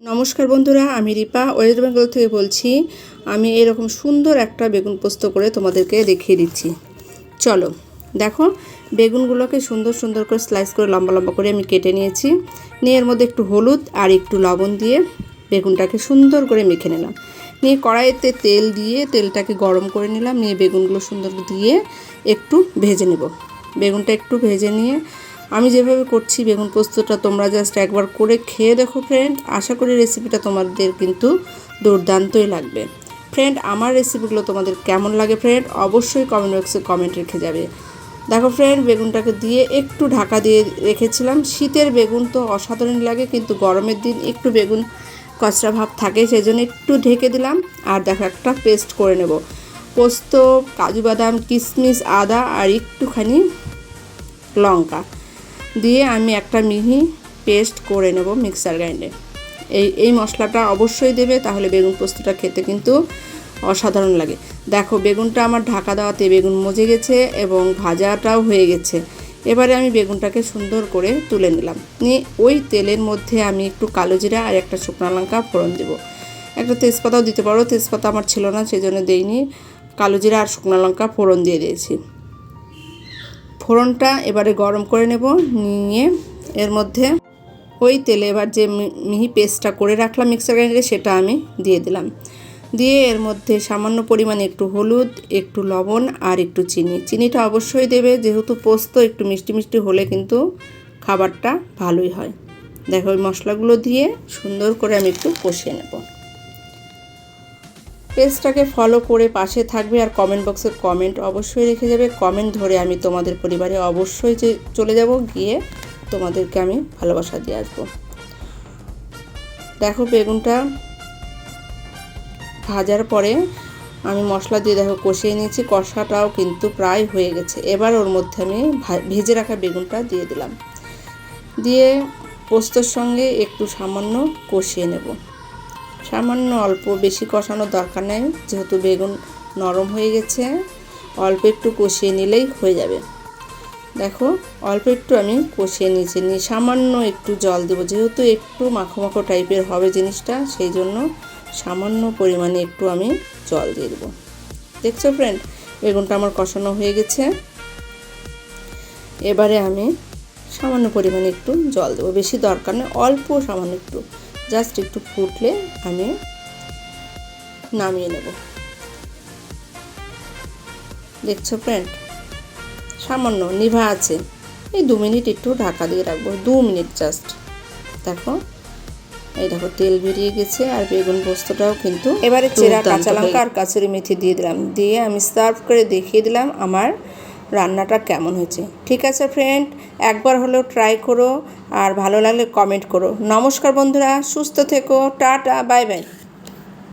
নমস্কার বন্ধুরা, আমি রিপা ওয়েস্ট বেঙ্গল থেকে বলছি, আমি এরকম সুন্দর একটা বেগুন পোস্ত করে তোমাদেরকে দেখিয়ে দিচ্ছি। চলো, দেখো, বেগুনগুলোকে সুন্দর সুন্দর করে স্লাইস করে লম্বা লম্বা করে আমি কেটে নিয়েছি। নিয়ে এর মধ্যে একটু হলুদ আর একটু লবণ দিয়ে বেগুনটাকে সুন্দর করে মেখে নিলাম। নিয়ে কড়াইতে তেল দিয়ে তেলটাকে গরম করে নিলাম। নিয়ে বেগুনগুলো সুন্দর দিয়ে একটু ভেজে নেব। বেগুনটা একটু ভেজে নিয়ে আমি যেভাবে করছি, বেগুন পোস্তটা তোমরা জাস্ট একবার করে খেয়ে দেখো ফ্রেন্ড আশা করি রেসিপিটা তোমাদের কিন্তু দুর্দান্তই লাগবে। ফ্রেন্ড আমার রেসিপিগুলো তোমাদের কেমন লাগে ফ্রেন্ড অবশ্যই কমেন্ট বক্সে কমেন্ট রেখে যাবে। দেখো ফ্রেন্ড বেগুনটাকে দিয়ে একটু ঢাকা দিয়ে রেখেছিলাম। শীতের বেগুন তো অসাধারণ লাগে, কিন্তু গরমের দিন একটু বেগুন কচরা ভাব থাকে সেই জন্য একটু ঢেকে দিলাম। আর দেখো, একটা পেস্ট করে নেব। পোস্ত, কাজু বাদাম কিশমিশ আদা আর একটুখানি লঙ্কা। দিয়ে আমি একটা মিহি পেস্ট করে নেব মিক্সার গ্রাইন্ডে। এই এই মশলাটা অবশ্যই দেবে, তাহলে বেগুন পোস্তটা খেতে কিন্তু অসাধারণ লাগে। দেখো, বেগুনটা আমার ঢাকা দেওয়াতে বেগুন মজে গেছে এবং ভাজাটাও হয়ে গেছে। এবারে আমি বেগুনটাকে সুন্দর করে তুলে নিলাম। নিয়ে ওই তেলের মধ্যে আমি একটু কালো জিরা আর একটা শুকনো লঙ্কা ফোড়ন দেবো। একটা তেজপাতাও দিতে পারো, তেজপাতা আমার ছিল না সেই জন্য দিইনি। কালো জিরা আর শুকনো লঙ্কা ফোড়ন দিয়ে দিয়েছি। ফোড়নটা এবারে গরম করে নেব, নিয়ে এর মধ্যে ওই তেলে এবার যে মিহি পেস্টটা করে রাখলাম মিক্সার গ্রাইন্ডারে সেটা আমি দিয়ে দিলাম। দিয়ে এর মধ্যে সামান্য পরিমাণে একটু হলুদ, একটু লবণ আর একটু চিনি। চিনিটা অবশ্যই দেবে, যেহেতু পোস্ত একটু মিষ্টি মিষ্টি হলে কিন্তু খাবারটা ভালোই হয়। দেখো ওই মশলাগুলো দিয়ে সুন্দর করে আমি একটু কষিয়ে নেব। পেজটাকে ফলো করে পাশে থাকবে আর কমেন্ট বক্সে কমেন্ট অবশ্যই রেখে যাবে। কমেন্ট ধরে আমি তোমাদের পরিবারে অবশ্যই যে চলে যাব, গিয়ে তোমাদেরকে আমি ভালোবাসা দিয়ে আসব। দেখো বেগুনটা ভাজার পরে আমি মশলা দিয়ে দেখো কষিয়ে নিয়েছি, কষাটাও কিন্তু প্রায় হয়ে গেছে। এবার ওর মধ্যে আমি ভেজে রাখা বেগুনটা দিয়ে দিলাম। দিয়ে পোস্তর সঙ্গে একটু সামান্য কষিয়ে নেব। সামান্য অল্প বেশি কষানোর দরকার নেই, যেহেতু বেগুন নরম হয়ে গেছে। অল্প একটু কষিয়ে নিলেই হয়ে যাবে। দেখো, অল্প একটু আমি কষিয়ে নিয়েছি। নিয়ে সামান্য একটু জল দেবো, যেহেতু একটু মাখো টাইপের হবে জিনিসটা, সেই জন্য সামান্য পরিমাণে একটু আমি জল দিয়ে দেবো। দেখছ ফ্রেন্ড বেগুনটা আমার কষানো হয়ে গেছে। এবারে আমি সামান্য পরিমাণে একটু জল দেবো। বেশি দরকার নেই, অল্প সামান্য একটু। জাস্ট একটু ফুটলে আমি নামিয়ে নেব। দেখছ ফ্রেন্ড সামান্য নিভা আছে। এই দু মিনিট একটু ঢাকা দিয়ে রাখব দু মিনিট জাস্ট। দেখো এই দেখো তেল বেরিয়ে গেছে আর বেগুন পোস্তটাও কিন্তু এবারে চেরা কাঁচা লঙ্কা আর কাঁচুরি মেথি দিয়ে দিলাম। দিয়ে আমি সার্ভ করে দেখিয়ে দিলাম আমার রান্নাটা কেমন হয়েছে। ঠিক আছে ফ্রেন্ড একবার হলেও ট্রাই করো আর ভালো লাগলে কমেন্ট করো। নমস্কার বন্ধুরা, সুস্থ থেকো, টাটা বাই বাই